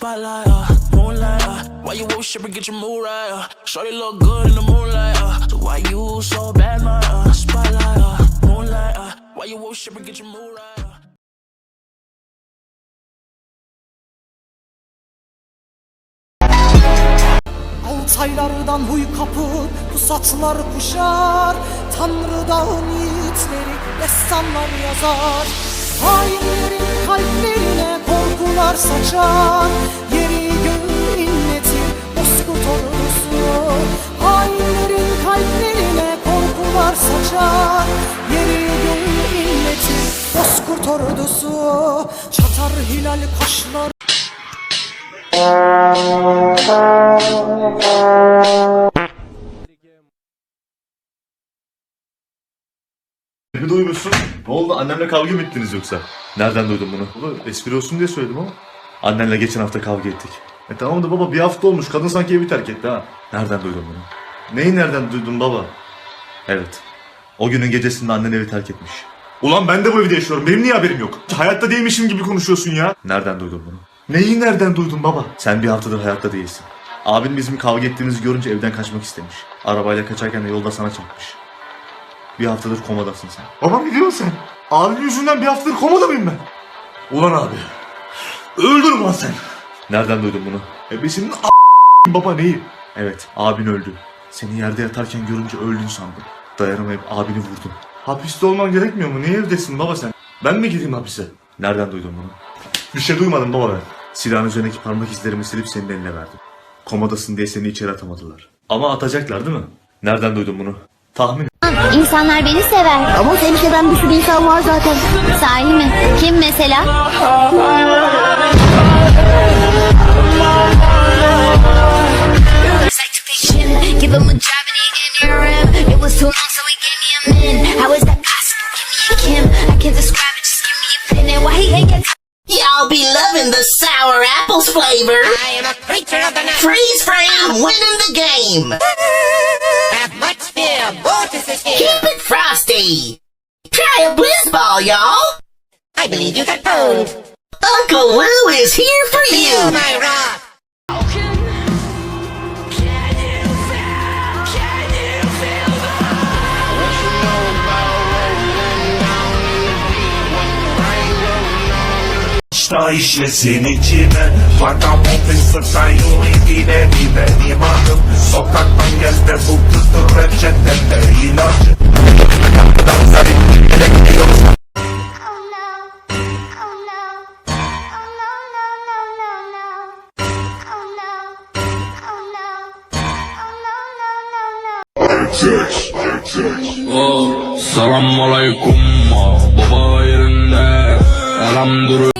spotlight, uh, moonlight, uh, why you worship and get your mood right, uh, shorty look good in the moonlight, uh, so why you so bad, my, uh, spotlight, uh, moonlight, uh, why you worship and get your mood right, uh. Altaylardan huy kapıp pusatlar kuşar. Tanrı dağın yiğitleri destanlar yazar. Kalplerine korkular saçar Yeri göğü inletir bozkurt ordusu. Hainlerin kalplerine korkular saçar Yeri göğü inletir bozkurt ordusu. Çatar hilal kaşlar Ne duymuşsun? Ne oldu? Annemle kavga mı ettiniz yoksa? Nereden duydun bunu? Bunu espri olsun diye söyledim ama. Annenle geçen hafta kavga ettik. E tamam da baba bir hafta olmuş. Kadın sanki evi terk etti ha. Nereden duydun bunu? Neyi nereden duydun baba? Evet. O günün gecesinde annen evi terk etmiş. Ulan ben de bu evde yaşıyorum. Benim niye haberim yok? Hayatta değilmişim gibi konuşuyorsun ya. Nereden duydun bunu? Neyi nereden duydun baba? Sen bir haftadır hayatta değilsin. Abin bizim kavga ettiğimizi görünce evden kaçmak istemiş. Arabayla kaçarken de yolda sana çarpmış. Bir haftadır komadasın sen. Babam biliyor musun sen? Abinin yüzünden bir haftadır komada mıyım ben? Ulan abi. Öldür lan sen. Nereden duydun bunu? E senin a- baba neyi? Evet abin öldü. Seni yerde yatarken görünce öldün sandım. Dayanamayıp abini vurdum. Hapiste olman gerekmiyor mu? Niye evdesin baba sen? Ben mi gideyim hapise? Nereden duydun bunu? Bir şey duymadım baba ben. Silahın üzerindeki parmak izlerimi silip senin eline verdim. Komadasın diye seni içeri atamadılar. Ama atacaklar değil mi? Nereden duydun bunu? Tahmin İnsanlar beni sever. Ama seni seven bir sürü insan var zaten. Sahi mi? Kim mesela? Y'all be loving the sour apples flavor. I am a creature of the night. Freeze frame, winning the game. Have much fear. Mortis is here. Keep it frosty. Try a blizz ball, y'all. I believe you got pwned. Uncle Lou is here for Feel you. Oh, my wrath. Başta işlesin içime Vagabondun sırttan yolu gide gide Limanım sokaktan gezde bu kızdı reçetede ilacı. Oh. Selam aleyküm baba yerinde. Elhamdülillah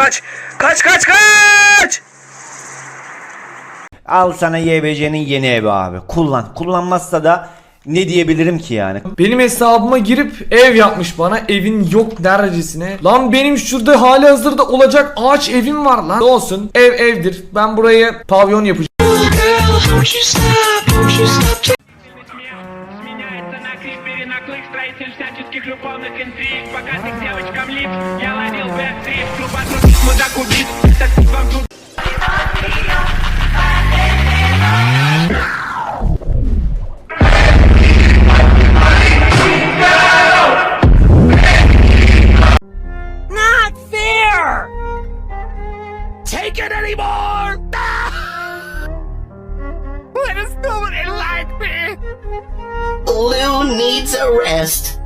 kaç. Kaç kaç kaç. Al sana YBC'nin yeni evi abi. Kullan. Kullanmazsa da ne diyebilirim ki yani? Benim hesabıma girip ev yapmış bana evin yok derecesine. Lan benim şurada hali hazırda olacak ağaç evim var lan. Olsun ev evdir. Ben burayı pavyon yapacağım. Меняется Not fair! Take it anymore! Let us know what it like me! Lou needs a rest.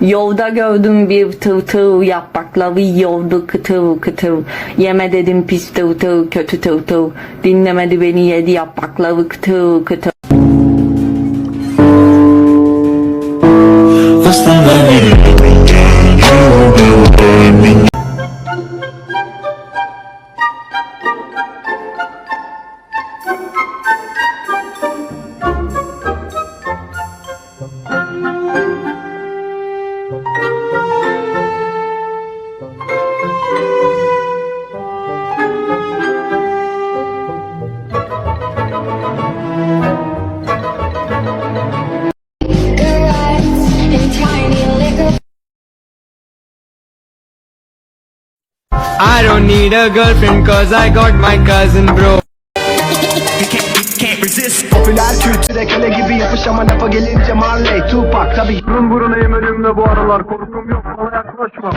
Yolda gördüm bir tığ tığ yaprakları yiyordu kıtır kıtır. Yeme dedim pis tığ tığ kötü tığ tığ. Dinlemedi beni yedi yaprakları kıtır kıtır. I don't need a girlfriend cause I got my cousin bro. Popüler kültüre köle gibi yapış ama lafa gelince Marley Tupac tabi Burun burunayım ölümle bu aralar korkum yok bana yaklaşma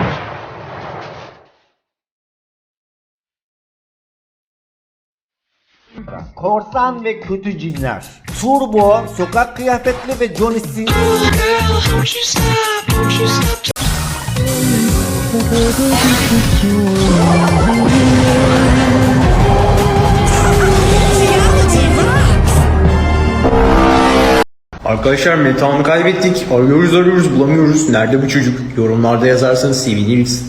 Korsan ve kötü cinler. Turbo, sokak kıyafetli ve Johnny Sins. Arkadaşlar metanı kaybettik. Arıyoruz arıyoruz bulamıyoruz. Nerede bu çocuk? Yorumlarda yazarsanız seviniriz.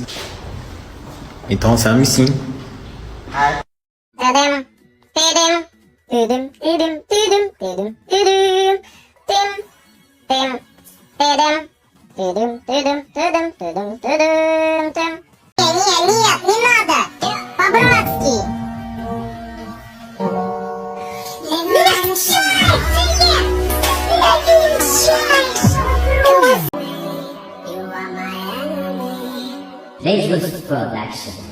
Metan sen misin? Dedim, dedim, dedim, dedim, dedim, dedim, dedim, dedim, dedim, dedim, dedim, dedim, dim. Niye, niye, niye adı? Babamazki. Lemon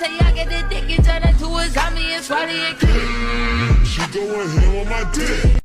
tell you I get the dick and turn into a zombie and swallow your clip. She going ham on my dick.